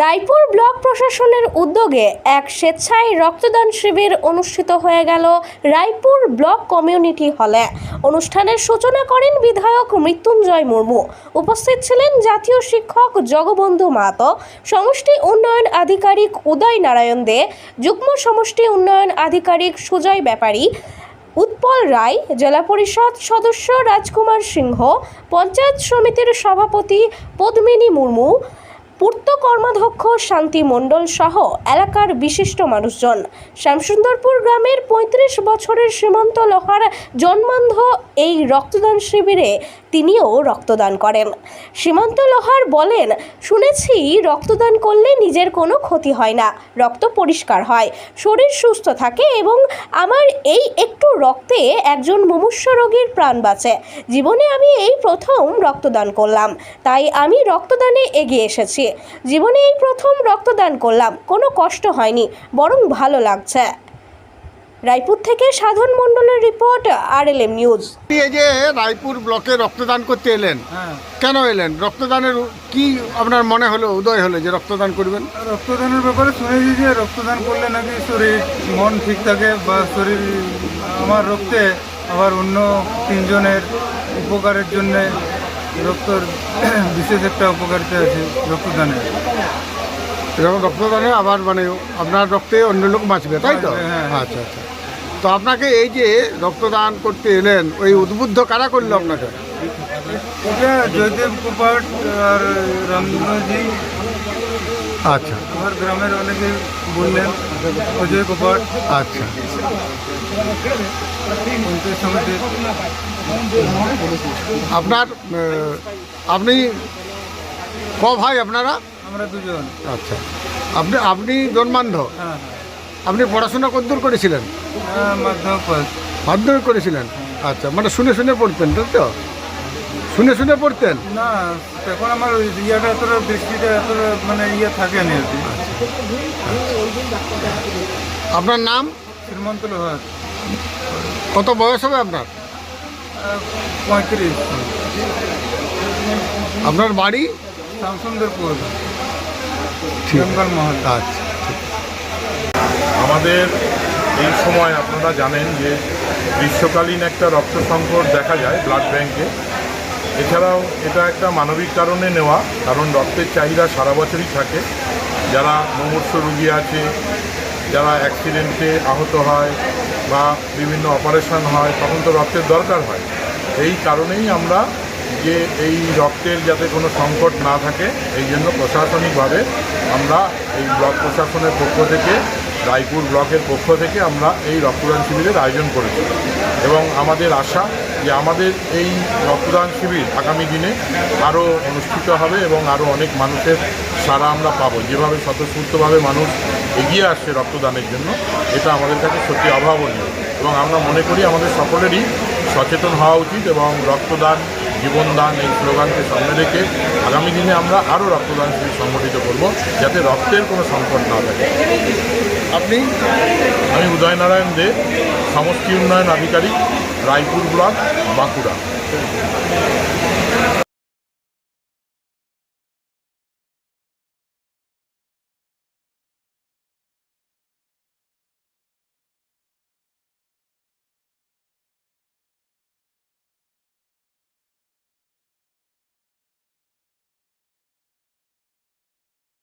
Raipur block প্রশাসনের উদ্যোগে এক স্বেচ্ছায় রক্তদান শিবির অনুষ্ঠিত হয়ে গেল রায়পুর ব্লক কমিউনিটি হলে। অনুষ্ঠানের সূচনা করেন বিধায়ক মৃত্যুঞ্জয় মুর্মু। উপস্থিত ছিলেন জাতীয় শিক্ষক জগবন্ধু মাহাতো, সমষ্টি উন্নয়ন আধিকারিক উদয় নারায়ণ দে, যুগ্ম সমষ্টি উন্নয়ন আধিকারিক সুজয় ব্যাপারী, উৎপল রায়, জেলা পরিষদ সদস্য রাজকুমার সিংহ, পঞ্চায়েত সমিতির সভাপতি পদ্মিনী মুর্মু পূর্ত কর্মাধ্যক্ষ শান্তি মণ্ডল সহ এলাকার বিশিষ্ট মানুষজন। শ্যামসুন্দরপুর গ্রামের পঁয়ত্রিশ বছরের সীমন্ত লোহার জন্মান্ধ এই রক্তদান শিবিরে তিনিও রক্তদান করেন। সীমান্ত লোহার বলেন, শুনেছি রক্তদান করলে নিজের কোনো ক্ষতি হয় না, রক্ত পরিষ্কার হয়, শরীর সুস্থ থাকে এবং আমার এই একটু রক্তে একজন মুমূর্ষ রোগীর প্রাণ বাঁচে। জীবনে আমি এই প্রথম রক্তদান করলাম, তাই আমি রক্তদানে এগিয়ে এসেছি। জীবনে এই প্রথম রক্তদান করলাম। কোনো কষ্ট হয়নি বরং ভালো লাগছে। রায়পুর থেকে সাধন মণ্ডলের রিপোর্ট আর এল এম নিউজ এই যে রায়পুর ব্লকে রক্তদান করতে এলেন হ্যাঁ। কেন এলেন? রক্তদানের কি আপনার মনে হলো উদয় হলো যে রক্তদান করবেন? রক্তদানের ব্যাপারে শুনেছি যে রক্তদান করলে নাকি শরীর মন ঠিক থাকে বা শরীর আমার রক্তে আবার অন্য তিনজনের উপকারের জন্যে রক্তর বিশেষ একটা উপকারিতা আছে রক্তদানে। এরকম রক্তদানে আবার মানে আপনার রক্তে অন্য লোক বাঁচবে তাই তো? হ্যাঁ। আচ্ছা আচ্ছা। তো আপনাকে এই যে রক্তদান করতে এলেন ওই উদ্বুদ্ধ কারা করল আপনাকে? জয়দেব কুপাট আর রামজি আচ্ছা। আমার গ্রামের অনেকে বললেন অজয় কুপাট আচ্ছা। আপনার আপনি ক ভাই আপনারা? আমরা দুজন। আচ্ছা। আপনি আপনি জন্মান্ধ? হ্যাঁ আপনি পড়াশোনা কদ্দূর করেছিলেন? হ্যাঁ মাধ্যমিক মাধ্যমিক করেছিলেন? আচ্ছা মানে শুনে শুনে পড়তেন তাই তো? শুনে শুনে পড়তেন? না তখন আমার ওই ইয়েটা এতটা দৃষ্টিটা এতটা মানে ইয়ে থাকে না আর কি। আপনার নাম? শ্রীমন্ত লোহার। কত বয়স হবে আপনার? পঁয়ত্রিশ। আপনার বাড়ি? শ্যামসুন্দরপুর ঠিক। জঙ্গল মহল। আচ্ছা আমাদের এই সময় আপনারা জানেন যে গ্রীষ্মকালীন একটা রক্ত সংকট দেখা যায় ব্লাড ব্যাংকে। এছাড়াও এটা একটা মানবিক কারণে নেওয়া, কারণ রক্তের চাহিদা সারা বছরই থাকে। যারা মুমূর্ষ রুগী আছে, যারা অ্যাক্সিডেন্টে আহত হয় বা বিভিন্ন অপারেশন হয়, তখন তো রক্তের দরকার হয়। এই কারণেই আমরা যে এই রক্তের যাতে কোনো সংকট না থাকে, এই জন্য প্রশাসনিকভাবে আমরা এই ব্লক প্রশাসনের পক্ষ থেকে, রায়পুর ব্লকের পক্ষ থেকে আমরা এই রক্তদান শিবিরের আয়োজন করেছি। এবং আমাদের আশা যে আমাদের এই রক্তদান শিবির আগামী দিনে আরও অনুষ্ঠিত হবে এবং আরও অনেক মানুষের সারা আমরা পাবো। যেভাবে স্বতঃস্ফূর্তভাবে মানুষ এগিয়ে আসছে রক্তদানের জন্য, এটা আমাদের কাছে সত্যি অভাবনীয়। এবং আমরা মনে করি আমাদের সকলেরই সচেতন হওয়া উচিত এবং রক্তদান জীবনদান এই স্লোগানকে সামনে রেখে আগামী দিনে আমরা আরও রক্তদান শিবির সংগঠিত করব, যাতে রক্তের কোনো সংকট না থাকে। আপনি? আমি উদয়নারায়ণ দে, সমষ্টি উন্নয়ন আধিকারিক, রায়পুর ব্লক, বাঁকুড়া।